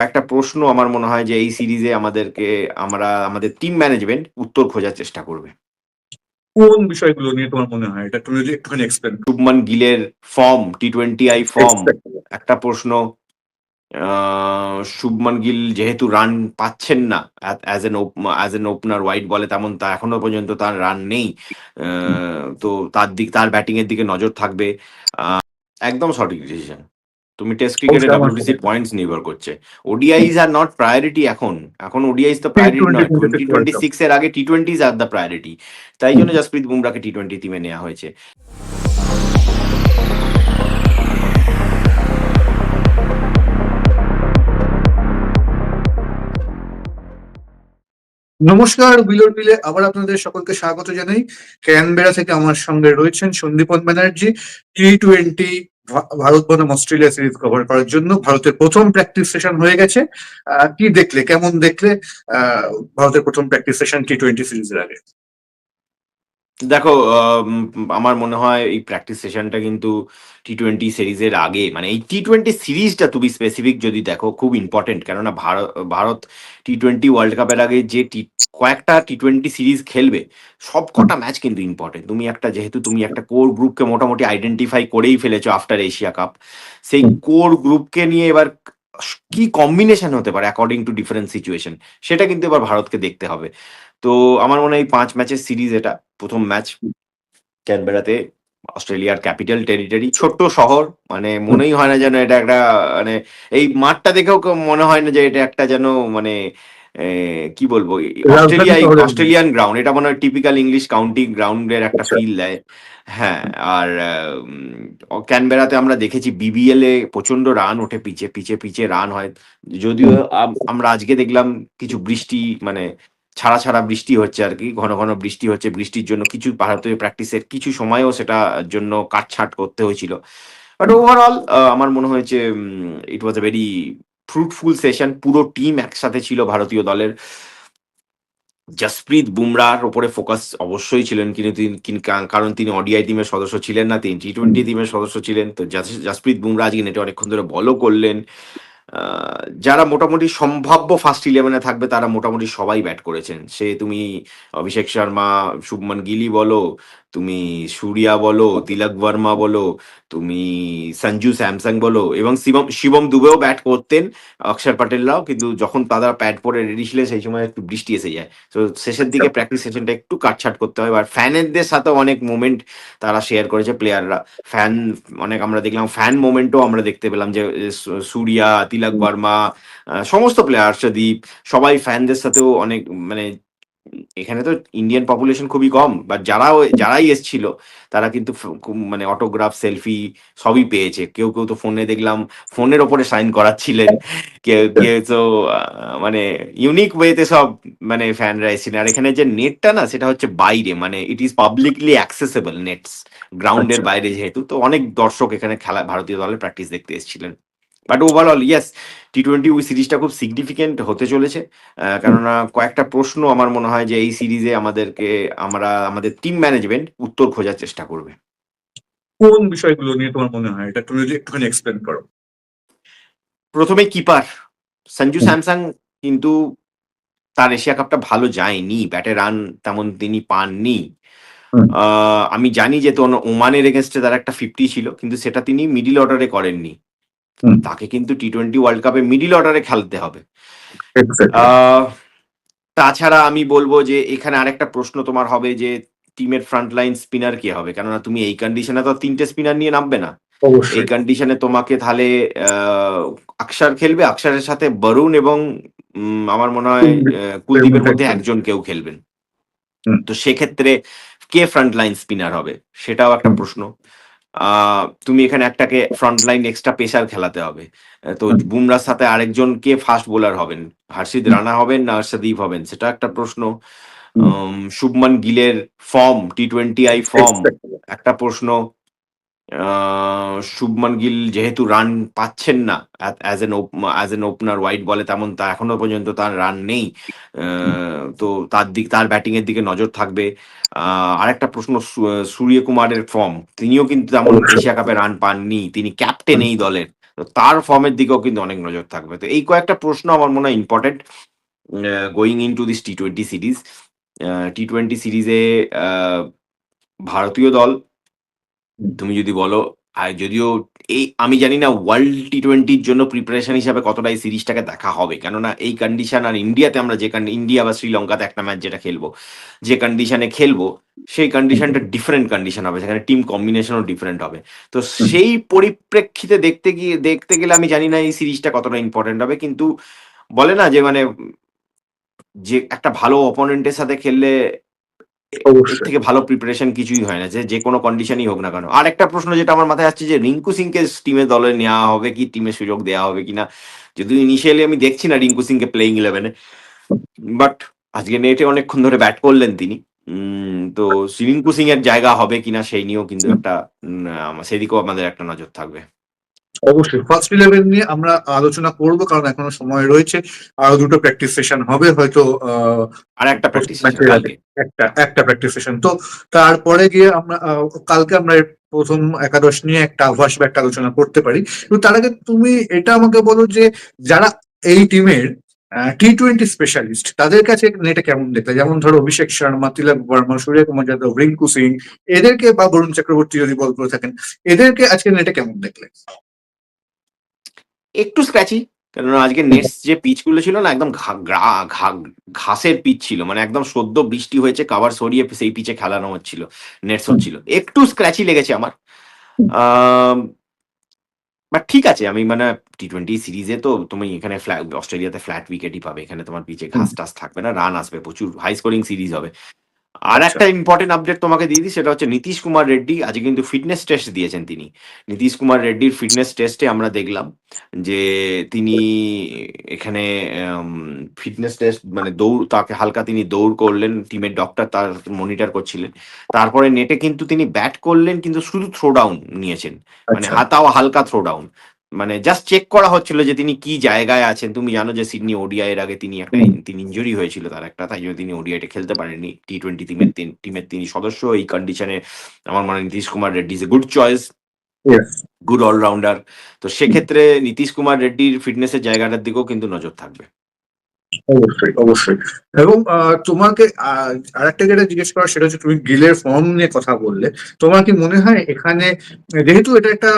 একটা প্রশ্ন আমার মনে হয় যে এই সিরিজে আমাদেরকে আমরা আমাদের টিম ম্যানেজমেন্ট উত্তর খোঁজার চেষ্টা করবে। কোন বিষয়গুলো নিয়ে তোমার মনে হয়? এটা যদি একটুখানি explain Shubman গিলের form T twenty I form একটা প্রশ্ন শুভমান গিল যেহেতু রান পাচ্ছেন না as an as an opener white বলে তেমন তা এখনও পর্যন্ত তার রান নেই তো তার দিক তার ব্যাটিং এর দিকে নজর থাকবে আহ, একদম সঠিক ডিসিশন তুমি টেস্ট ক্রিকেটে অবশ্যই পয়েন্টস নির্ভর করছে। ওডিআইজ আর নট প্রায়োরিটি এখন। এখন ওডিআইজ তো প্রায়োরিটি নয়। টোয়েন্টি টোয়েন্টি সিক্স এর আগে টি টোয়েন্টিজ আর দ্য প্রায়োরিটি তাই জন্য জাসপ্রীত বুমরাকে টি টোয়েন্টি টিমে নেওয়া হয়েছে। নমস্কার বিলোর বিলে আবার আপনাদের সকলকে স্বাগত জানাই। ক্যানবেরা থেকে আমার সঙ্গে রয়েছেন সন্দীপন ব্যানার্জি। টি টোয়েন্টি ভারত বনাম অস্ট্রেলিয়া সিরিজ কভার করার জন্য ভারতের প্রথম প্র্যাকটিস সেশন হয়ে গেছে। কি দেখলে? কেমন দেখলে? ভারতের প্রথম প্র্যাকটিস সেশন টি টোয়েন্টি সিরিজের আগে। দেখো আম, আমার মনে হয় এই প্র্যাকটিস সেশনটা কিন্তু টি টোয়েন্টি সিরিজের আগে মানে এই টি টোয়েন্টি সিরিজটা তুমি স্পেসিফিক যদি দেখো খুব ইম্পর্টেন্ট কেননা Bharat Bharat T twenty world কাপের আগে যে টি কয়েকটা টি টোয়েন্টি সিরিজ খেলবে সব কটা ম্যাচ কিন্তু ইম্পর্টেন্ট তুমি একটা যেহেতু তুমি একটা কোর গ্রুপকে মোটামুটি আইডেন্টিফাই করেই ফেলেছো আফটার এশিয়া কাপ সেই কোর গ্রুপকে নিয়ে এবার কি কম্বিনেশন হতে পারে অ্যাকর্ডিং টু ডিফারেন্ট সিচুয়েশন সেটা কিন্তু এবার ভারতকে দেখতে হবে। তো আমার মনে হয় পাঁচ ম্যাচের সিরিজ এটা প্রথম ম্যাচ ক্যানবেরাতে, অস্ট্রেলিয়ার ক্যাপিটাল টেরিটরি ছোট্ট শহর মানে মনেই হয় না যেন এটা একটা মানে এই মাঠটা দেখেও মনে হয় না যে এটা একটা যেন মানে কি বলব? অস্ট্রেলিয়া অস্ট্রেলিয়ান গ্রাউন্ড এটা মনে হয় টিপিক্যাল ইংলিশ কাউন্টি গ্রাউন্ডের একটা আচ্ছা। ফিল দেয়। হ্যাঁ আর ক্যানবেরাতে আমরা দেখেছি বিবিএল এ প্রচণ্ড রান ওঠে পিচে পিচে পিচে রান হয়। যদিও আমরা আজকে দেখলাম কিছু বৃষ্টি মানে ছাড়া ছাড়া বৃষ্টি হচ্ছে আর কি ঘন ঘন বৃষ্টি হচ্ছে বৃষ্টির জন্য কিছু ভারতীয় প্র্যাকটিসের কিছু সময়ও সেটা জন্য কাটছাট করতে হয়েছিল। বাট ওভারঅল আমার মনে হয়েছে it was a very fruitful session পুরো টিম একসাথে ছিল ভারতীয় দলের। জসপ্রীত বুমরার ওপরে ফোকাস অবশ্যই ছিলেন কিন্তু তিনি কারণ তিনি ওডিআই টিমের সদস্য ছিলেন না তিনি টি টোয়েন্টি টিমের সদস্য ছিলেন। তো জাস- জসপ্রীত বুমরা আজকে নেটে অনেকক্ষণ ধরে বলও করলেন। যারা মোটামুটি সম্ভাব্য ফার্স্ট ইলেভেনে থাকবে তারা মোটামুটি সবাই ব্যাট করেছেন। সে তুমি অভিষেক শর্মা শুভমান গিলি বলো তুমি সুরিয়া বলো, তিলক বর্মা বলো, তুমি সঞ্জু স্যামসাং বলো এবং শিবম শিবম দুবেও ব্যাট করতেন, অক্ষর প্যাটেলরাও কিন্তু যখন তারা প্যাড পরে রেডি ছিলেন সেই সময় একটু বৃষ্টি এসে যায়। তো শেষের দিকে প্র্যাকটিস সেশনটা একটু কাটছাট করতে হয়। আর ফ্যানেরদের সাথেও অনেক মোমেন্ট তারা শেয়ার করেছে প্লেয়াররা ফ্যান অনেক আমরা দেখলাম ফ্যান মোমেন্টও আমরা দেখতে পেলাম যে সুরিয়া, তিলক বর্মা সমস্ত প্লেয়ার হর্ষদীপ সবাই ফ্যানদের সাথেও অনেক মানে এখানে তো ইন্ডিয়ান পপুলেশন খুবই কম বাট যারা যারাই এসছিল তারা কিন্তু মানে অটোগ্রাফ সেলফি সবই পেয়েছে। কেউ কেউ তো ফোনে দেখলাম ফোনের ওপরে সাইন করাচ্ছিলেন। কেউ কেউ তো মানে ইউনিক ওয়েতে সব মানে ফ্যানরা এসেছিলেন। আর এখানে যে নেটটা না সেটা হচ্ছে বাইরে মানে it is publicly accessible nets গ্রাউন্ডের। বাইরে যেহেতু তো অনেক দর্শক এখানে খেলা ভারতীয় দলের প্র্যাকটিস দেখতে এসেছিলেন। But overall yes T twenty ওই সিরিজটা খুব সিগনিফিকেন্ট হতে চলেছে। কেননা কয়েকটা প্রশ্ন আমার মনে হয় যে এই সিরিজে আমাদেরকে আমরা আমাদের টিম ম্যানেজমেন্ট উত্তর খোঁজার চেষ্টা করবে। কোন বিষয়গুলো নিয়ে তোমার মনে হয়? এটা একটু যদি একটুখানি এক্সপ্লেন করো। প্রথমে কিপার সঞ্জু স্যামসাং কিন্তু তার এশিয়া কাপটা ভালো যায়নি ব্যাটে রান তেমন তিনি পাননি। আমি জানি যে তো ওমানের এগেনস্টে তার একটা ফিফটি ছিল কিন্তু সেটা তিনি মিডিল অর্ডারে করেননি। তাকে কিন্তু টি টোয়েন্টি ওয়ার্ল্ড কাপে মিডিল অর্ডারে খেলতে হবে। তাছাড়া আমি বলব যে এখানে আরেকটা প্রশ্ন তোমার হবে যে টিমের ফ্রন্ট লাইন স্পিনার কে হবে? কেননা তুমি এই কন্ডিশনে তো তিনটে স্পিনার নিয়ে নামবে না। এই কন্ডিশনে তোমাকে তাহলে আহ, আকসার খেলবে। আকসারের সাথে বরুণ এবং আমার মনে হয় কুলদীপের মধ্যে একজন। একজন কেউ খেলবেন। তো সেক্ষেত্রে কে ফ্রন্ট লাইন স্পিনার হবে? সেটাও একটা প্রশ্ন। আহ, তুমি এখানে একটাকে ফ্রন্ট লাইন এক্সট্রা পেসার খেলাতে হবে। তো বুমরার সাথে আরেকজন কে ফাস্ট বোলার হবেন? হার্ষিদ রানা হবেন না হর্ষদীপ হবেন? সেটা একটা প্রশ্ন। Shubman গিলের form T twenty I form একটা প্রশ্ন। শুভমান গিল যেহেতু রান পাচ্ছেন না as an as an opener white বলে তেমন তা এখনও পর্যন্ত তার রান নেই। তো তার দিক, তার ব্যাটিং এর দিকে নজর থাকবে। আরেকটা প্রশ্ন, সু- সূর্যকুমারের ফর্ম তিনিও কিন্তু তেমন। এশিয়া কাপে রান পাননি, তিনি ক্যাপ্টেন এই দলের। তার ফর্মের দিকেও কিন্তু অনেক নজর থাকবে। তো এই কয়েকটা প্রশ্ন আমার মনে হয় important going into this T twenty series T twenty সিরিজে ভারতীয় দল তুমি যদি বলো আর যদিও এই আমি জানি না ওয়ার্ল্ড টি টোয়েন্টির জন্য প্রিপারেশন হিসাবে কতটা এই সিরিজটাকে দেখা হবে। কেননা এই কন্ডিশন আর ইন্ডিয়াতে আমরা যে ইন্ডিয়া বা শ্রীলঙ্কাতে একটা ম্যাচ যেটা খেলব যে কন্ডিশনে খেলব সেই কন্ডিশনটা ডিফারেন্ট কন্ডিশন হবে। সেখানে টিম কম্বিনেশনও ডিফারেন্ট হবে। তো সেই পরিপ্রেক্ষিতে দেখতে গিয়ে দেখতে গেলে আমি জানি না এই সিরিজটা কতটা ইম্পর্টেন্ট হবে। কিন্তু বলে না যে মানে যে একটা ভালো অপোনেন্টের সাথে খেললে অবশ্যই। থেকে ভালো প্রিপারেশন কিছুই হয় না, যে কোনো কন্ডিশনই হোক না কেন। আর একটা প্রশ্ন যেটা আমার মাথায় আসছে যে, রিঙ্কু সিংকে টিমে দলে নেওয়া হবে কি টিমে সুযোগ দেওয়া হবে কিনা? যদিও ইনিশিয়ালি আমি দেখছি না রিঙ্কু সিংকে প্লেইং ইলেভেনে বাট আজকে নেটে অনেকক্ষণ ধরে ব্যাট করলেন তিনি তো রিঙ্কু সিং এর জায়গা হবে কিনা সেই নিয়েও কিন্তু একটা সেদিকেও আমাদের একটা নজর থাকবে। অবশ্যই। ফার্স্ট ইলেভেন নিয়ে আমরা আলোচনা করব কারণ এখনও সময় রয়েছে। আরও দুটো প্র্যাকটিস সেশন হবে হয়তো আর একটা প্র্যাকটিস একটা একটা প্র্যাকটিস সেশন তো তারপরে গিয়ে আমরা কালকে আমরা প্রথম একাদশ নিয়ে একটা আভাস বা একটা আলোচনা করতে পারি। কিন্তু তার আগে তুমি এটা আমাকে বলো যে যারা এই টিমের টি টোয়েন্টি স্পেশালিস্ট তাদের কাছে নেটে কেমন দেখলে? যেমন ধরো অভিষেক শর্মা তিলক বর্মা সূর্য কুমার যাদব রিঙ্কু সিং এদেরকে বা বরুণ চক্রবর্তী যদি বল করে থাকেন এদেরকে আজকে নেটে কেমন দেখলে? একটু স্ক্র্যাচি কেননা আজকে নেটস যে পিচগুলো ছিল না একদম ঘা- ঘা- ঘাসের পিচ ছিল মানে একদম সদ্য বৃষ্টি হয়েছে কাভার সরিয়ে সেই পিচে খেলানো হচ্ছিল নেটস হচ্ছিল একটু স্ক্র্যাচি লেগেছে আমার। বাট ঠিক আছে আমি মানে টি টোয়েন্টি সিরিজে তো তুমি এখানে অস্ট্রেলিয়াতে ফ্ল্যাট উইকেটই পাবে এখানে তোমার পিচে ঘাস টাস থাকবে না রান আসবে প্রচুর হাই স্কোরিং সিরিজ হবে। আর। একটা ইম্পর্টেন্ট আপডেট তোমাকে দিয়ে দিই সেটা হচ্ছে নীতিশ কুমার রেড্ডি আজকে কিন্তু ফিটনেস টেস্ট দিয়েছেন তিনি। নীতিশ কুমার রেড্ডির ফিটনেস টেস্টে আমরা দেখলাম যে তিনি এখানে ফিটনেস টেস্ট মানে দৌড় তাকে হালকা তিনি দৌড় করলেন টিমের ডক্টর তার মনিটর করছিলেন। তারপরে নেটে কিন্তু তিনি ব্যাট করলেন কিন্তু শুধু থ্রো ডাউন নিয়েছেন। মানে আচ্ছা। হাতাও হালকা থ্রো ডাউন মানে জাস্ট চেক করা হচ্ছিল যে তিনি কি জায়গায় আছেন। তুমি জানো যে সিডনি ওডিআই এর আগে তিনি একটা তিনি ইনজুরি হয়েছিল তার একটা তাই জন্য তিনি ওডিআই ওডিআইটা খেলতে পারেননি। টি টোয়েন্টি টিমের তিন- টিমের তিনি সদস্য। এই কন্ডিশনে আমার মনে হয় Nitish Kumar Reddy is a good choice good allrounder তো সেক্ষেত্রে নীতিশ কুমার রেড্ডির ফিটনেসের জায়গাটার দিকেও কিন্তু নজর থাকবে। অবশ্যই অবশ্যই। এবং তোমাকে আহ, আরেকটা যেটা জিজ্ঞেস করা সেটা হচ্ছে তুমি গিলের ফর্ম নিয়ে কথা বললে। তোমার কি মনে হয় এখানে যেহেতু এটা একটা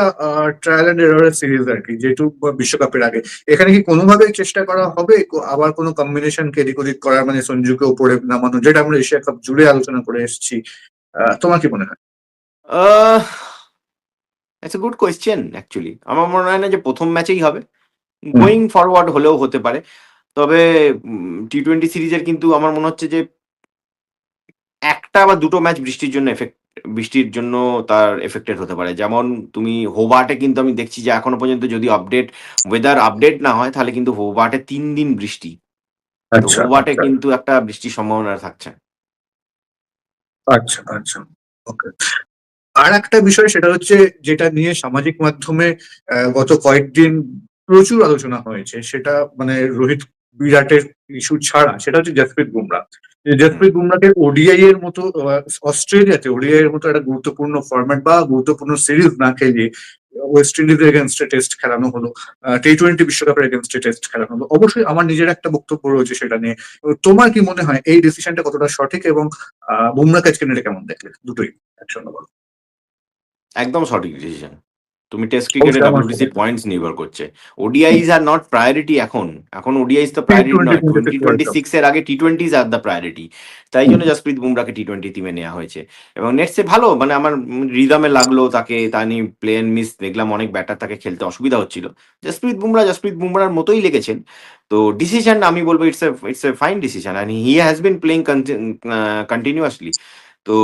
ট্রায়াল অ্যান্ড এররের সিরিজ আর কি যেহেতু বিশ্বকাপের আগে এখানে কি কোনোভাবে চেষ্টা করা হবে? আবার কোনো কম্বিনেশন কে এদিক ওদিক করার মানে সঞ্জুকে উপরে নামানো যেটা আমরা এশিয়া কাপ জুড়ে আলোচনা করে এসেছি তোমার কি মনে হয়? It's a good question actually আমার মনে হয় না যে প্রথম ম্যাচেই হবে। গোয়িং ফরওয়ার্ড হলেও হতে পারে। তবে টি টোয়েন্টি সিরিজের কিন্তু আমার মনে হচ্ছে যে একটা বা দুটো ম্যাচ বৃষ্টির জন্য এফেক্ট বৃষ্টির জন্য তার এফেক্টেড হতে পারে। যেমন তুমি হোবার্টে কিন্তু আমি দেখছি যে এখনও পর্যন্ত যদি আপডেট ওয়েদার আপডেট না হয় তাহলে কিন্তু হোবার্টে তিন দিন বৃষ্টি। তো আচ্ছা হোবার্টে আচ্ছা, কিন্তু একটা বৃষ্টির সম্ভাবনা থাকছে। আচ্ছা আচ্ছা। ওকে। আর একটা বিষয় সেটা হচ্ছে যেটা নিয়ে সামাজিক মাধ্যমে গত কয়েকদিন প্রচুর আলোচনা হয়েছে সেটা মানে রোহিত বিরাটের ইস্যু ছাড়া সেটা হচ্ছে জসপ্রীত বুমরা জসপ্রীত বুমরাকে ওডিআই এর মতো অস্ট্রেলিয়াতে ওডিআই এর মতো একটা গুরুত্বপূর্ণ ফরম্যাট বা গুরুত্বপূর্ণ সিরিজ না খেলিয়ে ওয়েস্ট ইন্ডিজের এগেনস্টে টেস্ট খেলানো হলো টি টোয়েন্টি বিশ্বকাপের এগেনস্টে টেস্ট খেলানো হলো। অবশ্যই আমার নিজের একটা বক্তব্য রয়েছে সেটা নিয়ে। তোমার কি মনে হয় এই ডিসিশনটা কতটা সঠিক এবং আহ, বুমরাকে আজকে নেটে কেমন দেখলে? দুটোই একসঙ্গে বলো। একদম সঠিক ডিসিশন তুমি টেস্ট ক্রিকেটে অবশ্যই পয়েন্টস নির্ভর করছে। ওডিআইজ আর নট প্রায়োরিটি এখন। এখন ওডিআইজ তো প্রায়োরিটি নয়। Twenty twenty. সিক্স এর আগে টি টোয়েন্টিজ আর দ্য প্রায়োরিটি তাই জন্য জাসপ্রীত বুমরাকে টি টোয়েন্টি টিমে নেওয়া হয়েছে। এবং নেটসে ভালো মানে আমার রিদামে লাগল তাকে তা নিয়ে প্লে এন্ড মিস দেখলাম অনেক ব্যাটার তাকে খেলতে অসুবিধা হচ্ছিল। জাসপ্রীত বুমরা জাসপ্রীত বুমরার মতোই লেগেছেন। তো ডিসিশন আমি বলব it's a it's a fine decision and he has been playing continuously তো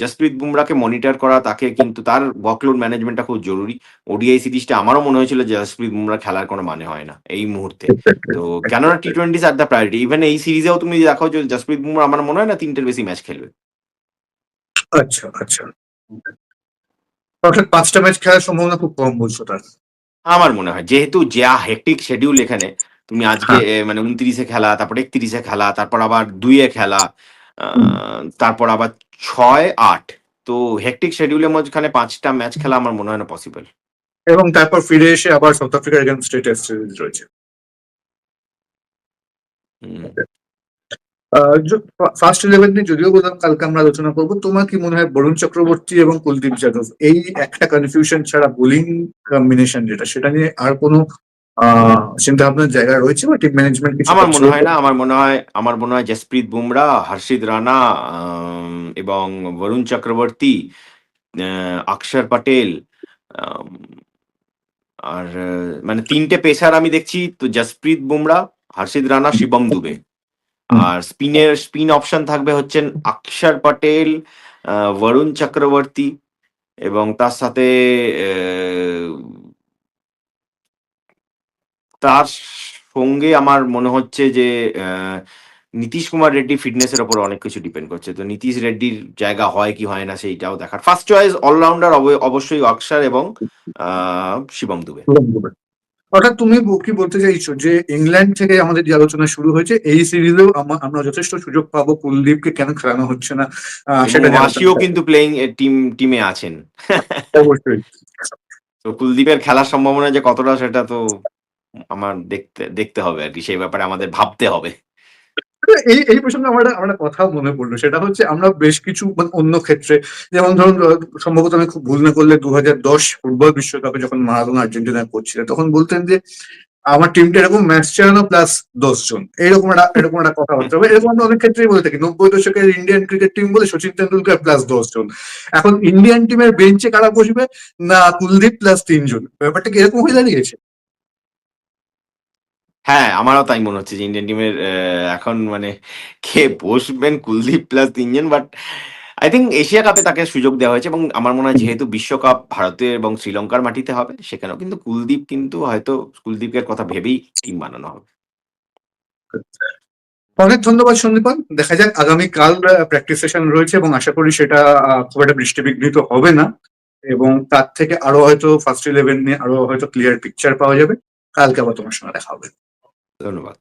জাসপ্রীত বুমরাকে মনিটর করা তাকে কিন্তু তার ওয়ার্কলোড ম্যানেজমেন্টটা খুব জরুরি। ওডিআই সিরিজটা আমারও মনে হয়েছিল যে জাসপ্রীত বুমরা খেলার কোনো মানে হয় না এই মুহূর্তে। তো কেননা টি টোয়েন্টি আর দ্য প্রায়োরিটি ইভেন এই সিরিজেও তুমি দেখো যে জাসপ্রীত বুমরা আমার মনে হয় না তিনটের বেশি ম্যাচ খেলবে। আচ্ছা আচ্ছা। অর্থাৎ পাঁচটা ম্যাচ খেলার সম্ভাবনা খুব কম বলছো তার। আমার মনে হয় যেহেতু যা হেকটিক শিডিউল এখানে তুমি আজকে মানে উনত্রিশে খেলা তারপর একত্রিশে খেলা তারপর আবার দুইয়ে খেলা তারপর আবার ছয় আট। তো হেকটিক শিডিউলের মাঝখানে পাঁচটা ম্যাচ খেলা আমার মনে হয় না পসিবল এবং তারপর ফিরে এসে আবার সাউথ আফ্রিকার এগেনস্টে টেস্ট সিরিজ রয়েছে। ফার্স্ট ইলেভেন নিয়ে যদিও বললাম কালকে আমরা আলোচনা করব। তোমার কি মনে হয় বরুণ চক্রবর্তী এবং কুলদীপ যাদব এই একটা কনফিউশন ছাড়া বোলিং কম্বিনেশন যেটা সেটা নিয়ে আর কোনো চিন্তা ভাবনার জায়গা রয়েছে বা টিম ম্যানেজমেন্ট কিছু আমার মনে হয় না আমার মনে হয় আমার মনে হয় জসপ্রীত বুমরা হর্ষিত রানা এবং বরুণ চক্রবর্তী অক্ষর পটেল আর মানে তিনটে পেসার আমি দেখছি তো জসপ্রীত বুমরা হর্ষিত রানা শিবম দুবে। আর স্পিনের স্পিন অপশন থাকবে হচ্ছেন অক্ষর পটেল আহ, বরুণ চক্রবর্তী এবং তার সাথে আহ, তার সঙ্গে আমার মনে হচ্ছে যে আহ, নীতিশ কুমার রেড্ডি ফিটনেসের ওপর অনেক কিছু ডিপেন্ড করছে। তো নীতিশ রেড্ডির জায়গা হয় কি হয় না সেইটাও দেখার। ফার্স্ট চয়েস অলরাউন্ডার অবশ্যই অক্ষর এবং শিবম দুবে। অর্থাৎ তুমি কি বলতে চাইছো যে ইংল্যান্ড থেকে আমাদের যে আলোচনা শুরু হয়েছে এই সিরিজেও আমরা যথেষ্ট সুযোগ পাবো কুলদীপকে। কেন খেলানো হচ্ছে না? সেটা কিন্তু প্লেইং টিম টিমে আছেন। অবশ্যই। তো কুলদীপের খেলার সম্ভাবনা যে কতটা সেটা তো আমার দেখতে দেখতে হবে আর কি, সেই ব্যাপারে আমাদের ভাবতে হবে। এই এই প্রসঙ্গে আমার একটা- কথা মনে পড়ল, সেটা হচ্ছে আমরা বেশ কিছু মানে অন্য ক্ষেত্রে, যেমন ধরুন সম্ভবত আমি খুব ভুল না করলে দু হাজার দশ ফুটবল বিশ্বকাপে যখন মারাদোনা আর্জেন্টিনা করছিলেন, তখন বলতেন যে, আমার টিমটা এরকম ম্যাচ চালানো প্লাস দশ জন এরকম একটা এরকম একটা কথাবার্তা হবে এরকম আমরা অনেক ক্ষেত্রেই বলে থাকি, নব্বই দশকের ইন্ডিয়ান ক্রিকেট টিম বলে সচিন তেন্ডুলকার প্লাস দশ জন এখন ইন্ডিয়ান টিমের বেঞ্চে কারা বসবে? না, কুলদীপ প্লাস তিনজন। ব্যাপারটা কি এরকম হয়ে দাঁড়িয়েছে? হ্যাঁ আমারও তাই মনে হচ্ছে যে ইন্ডিয়ান টিমের এখন মানে কে বসবেন কুলদীপ প্লাস তিনজন? বাট আই থিঙ্ক এশিয়া কাপে তাকে সুযোগ দেওয়া হয়েছে এবং আমার মনে হয় যেহেতু বিশ্বকাপ ভারতের এবং শ্রীলঙ্কার মাটিতে হবে, সেখানেও কিন্তু কুলদীপ কিন্তু হয়তো কুলদীপের কথা ভেবেই টিম বানানো হবে। অনেক ধন্যবাদ সন্দীপন। দেখা যাক আগামী কাল প্র্যাকটিস সেশন রয়েছে এবং আশা করি সেটা খুব একটা বৃষ্টি বিঘ্নিত হবে না এবং তার থেকে আরও হয়তো ফার্স্ট ইলেভেন নিয়ে আরও হয়তো ক্লিয়ার পিকচার পাওয়া যাবে। কালকে আবার তোমার সঙ্গে দেখা হবে। ধন্যবাদ।